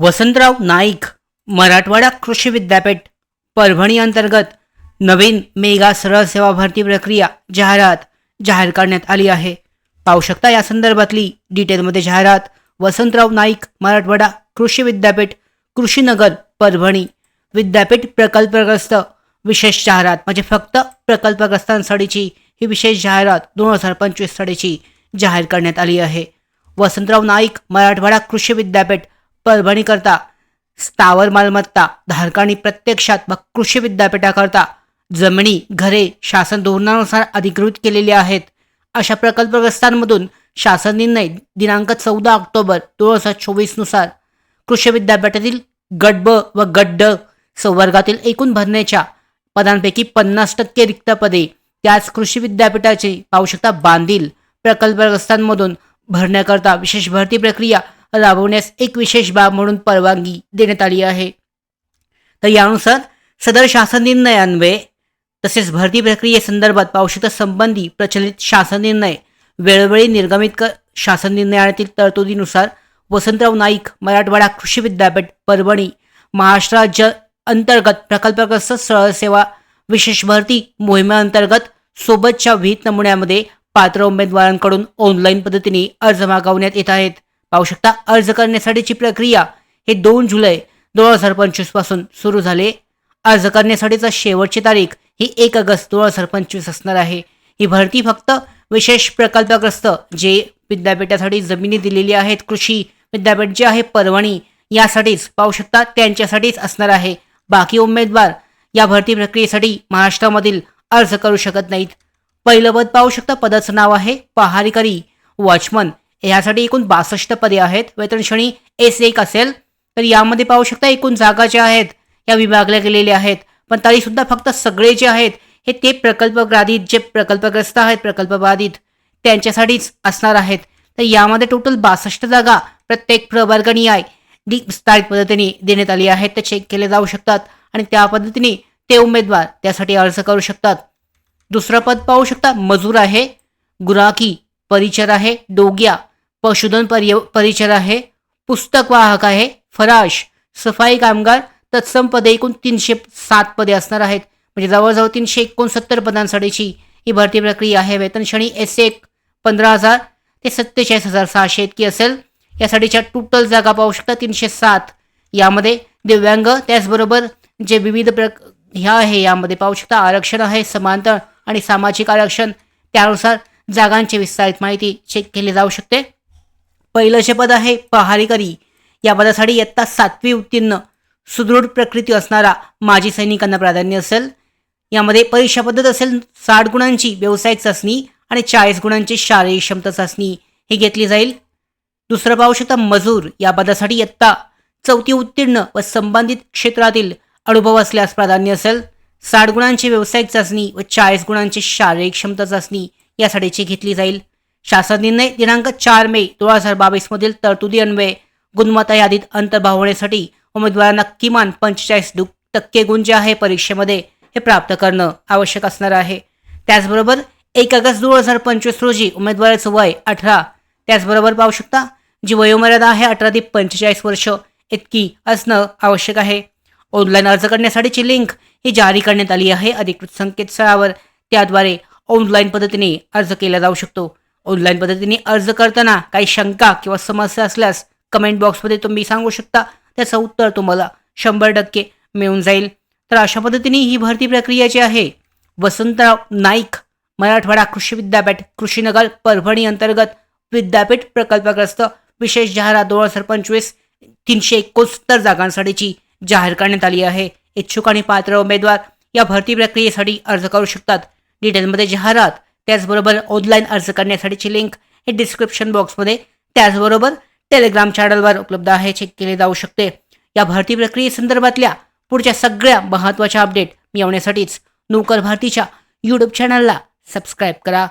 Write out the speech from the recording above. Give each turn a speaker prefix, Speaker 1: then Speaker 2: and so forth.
Speaker 1: वसंतराव नाईक मराठवाडा कृषी विद्यापीठ परभणी अंतर्गत नवीन मेगा सरळ सेवा भरती प्रक्रिया जाहिरात जाहीर करण्यात आली आहे. पाहू शकता या संदर्भातली डिटेलमध्ये जाहिरात वसंतराव नाईक मराठवाडा कृषी विद्यापीठ कृषीनगर परभणी. विद्यापीठ प्रकल्पग्रस्त विशेष जाहिरात म्हणजे फक्त प्रकल्पग्रस्तांसाठीची ही विशेष जाहिरात दोन हजार पंचवीस साठीची जाहीर करण्यात आली आहे. वसंतराव नाईक मराठवाडा कृषी विद्यापीठ परभणीकरता स्थावर मालमत्ता धारकांनी प्रत्यक्षात व कृषी विद्यापीठाकरता जमिनी घरे शासन धोरणानुसार अधिकृत केलेली आहेत. अशा प्रकल्पग्रस्तांमधून शासन निर्णय दिनांक चौदा ऑक्टोबर दोन हजार चोवीसनुसार कृषी विद्यापीठातील गट ब व गड्ड संवर्गातील एकूण भरण्याच्या पदांपैकी पन्नास टक्के रिक्त पदे त्याच कृषी विद्यापीठाचे पाहू बांधील प्रकल्पग्रस्तांमधून भरण्याकरता विशेष भरती प्रक्रिया राबवण्यास एक विशेष बाब म्हणून परवानगी देण्यात आली आहे. तर यानुसार सदर शासन निर्णयान्वये तसेच भरती प्रक्रियेसंदर्भात पाहू संबंधी प्रचलित शासन निर्णय वेळोवेळी निर्गमित कर शासन निर्णयातील तरतुदीनुसार वसंतराव नाईक मराठवाडा कृषी विद्यापीठ परभणी महाराष्ट्र राज्य अंतर्गत प्रकल्पग्रस्त सरळ सेवा विशेष भरती मोहिमेअंतर्गत सोबतच्या विहित नमुन्यामध्ये पात्र उमेदवारांकडून ऑनलाईन पद्धतीने अर्ज मागवण्यात येत आहेत. पाहू शकता अर्ज करण्यासाठीची प्रक्रिया हे दोन जुलै दोन हजार पंचवीसपासून सुरू झाले. अर्ज करण्यासाठीचा शेवटची तारीख ही एक ऑगस्ट दोन हजार पंचवीस असणार आहे. ही भरती फक्त विशेष प्रकल्पग्रस्त जे विद्यापीठासाठी जमिनी दिलेली आहेत कृषी विद्यापीठ जे आहे परवानी यासाठीच पाहू शकता त्यांच्यासाठीच असणार आहे. बाकी उमेदवार या भरती प्रक्रियेसाठी महाराष्ट्रामधील अर्ज करू शकत नाहीत. पहिलं पद पाहू शकता पदाचं नाव आहे पहारीकरी वॉचमन. यासाठी एकूण बासष्ट पदे आहेत. वेतन श्रेणी एस एक असेल तर यामध्ये पाहू शकता एकूण जागा ज्या आहेत या विभागल्या गेलेल्या आहेत. पण तरी सुद्धा फक्त सगळे जे आहेत हे ते प्रकल्पग्राधित जे प्रकल्पग्रस्त आहेत प्रकल्पबाधित त्यांच्यासाठीच असणार आहेत. तर यामध्ये टोटल बासष्ट जागा प्रत्येक प्रवर्गनीय डी विस्तारित पद्धतीने देण्यात आली आहेत ते चेक केले जाऊ शकतात. आणि त्या पद्धतीने ते उमेदवार त्यासाठी अर्ज करू शकतात. दुसरं पद पाहू शकता मजूर आहे गुराकी परिचर आहे डोग्या. पशुधन पर्य परिचर आहे पुस्तक वाहक आहे फराश. सफाई कामगार तत्सम पदे एकूण तीनशे सात पदे असणार आहेत. म्हणजे जवळजवळ तीनशे एकोणसत्तर पदांसाठीची ही भरती प्रक्रिया आहे. वेतन श्रेणी एस एक पंधरा हजार ते सत्तेचाळीस हजार सहाशे इतकी असेल. यासाठीच्या टोटल जागा पाहू शकता तीनशे सात. यामध्ये दिव्यांग त्याचबरोबर जे विविध प्र ह्या आहे यामध्ये पाहू शकता आरक्षण आहे समांतर आणि सामाजिक आरक्षण. त्यानुसार जागांची विस्तारित माहिती चेक केली जाऊ शकते. पहिलं जे पद आहे पहारीकरी. या पदासाठी इयत्ता सातवी उत्तीर्ण सुदृढ प्रकृती असणारा माजी सैनिकांना प्राधान्य असेल. यामध्ये परीक्षा पद्धत असेल साठ गुणांची व्यावसायिक चाचणी आणि चाळीस गुणांची शारीरिक क्षमता चाचणी ही घेतली जाईल. दुसरं पाहू शकता मजूर. या पदासाठी इयत्ता चौथी उत्तीर्ण व संबंधित क्षेत्रातील अनुभव असल्यास प्राधान्य असेल. साठ गुणांची व्यावसायिक चाचणी व चाळीस गुणांची शारीरिक क्षमता चाचणी यासाठीची घेतली जाईल. शासन निर्णय दिनांक चार मे दोन हजार बावीस मधील तरतुदी अन्वये गुणवत्ता यादीत अंतर्भाव होण्यासाठी उमेदवारांना किमान पंचेचाळीस दु टक्के गुण जे आहे परीक्षेमध्ये हे प्राप्त करणं आवश्यक असणार आहे. त्याचबरोबर एक ऑगस्ट दोन हजार पंचवीस रोजी उमेदवाराचं वय अठरा. त्याचबरोबर पाहू शकता जी वयोमर्यादा आहे अठरा ते पंचेचाळीस वर्ष इतकी असणं आवश्यक आहे. ऑनलाईन अर्ज करण्यासाठीची लिंक ही जारी करण्यात आली आहे. अधिकृत संकेतस्थळावर त्याद्वारे ऑनलाईन पद्धतीने अर्ज केला जाऊ शकतो. ऑनलाईन पद्धतीने अर्ज करताना काही शंका किंवा समस्या असल्यास कमेंट बॉक्समध्ये तुम्ही सांगू शकता. त्याचं उत्तर तुम्हाला शंभर टक्के मिळून जाईल. तर अशा पद्धतीने ही भरती प्रक्रिया जी आहे वसंतराव नाईक मराठवाडा कृषी विद्यापीठ कृषीनगर परभणी अंतर्गत विद्यापीठ प्रकल्पग्रस्त विशेष जाहिरात दोन हजार पंचवीस तीनशे एकोणसत्तर जागांसाठीची जाहीर करण्यात आली आहे. इच्छुक आणि पात्र उमेदवार या भरती प्रक्रियेसाठी अर्ज करू शकतात. डिटेलमध्ये जाहिरात त्याचबरोबर ऑनलाईन अर्ज करण्यासाठीची लिंक हे डिस्क्रिप्शन बॉक्समध्ये त्याचबरोबर टेलिग्राम चॅनलवर उपलब्ध आहे चेक केले जाऊ शकते. या भरती प्रक्रियेसंदर्भातल्या पुढच्या सगळ्या महत्त्वाच्या अपडेट मिळवण्यासाठीच नोकर भारतीच्या यूट्यूब चॅनलला सबस्क्राईब करा.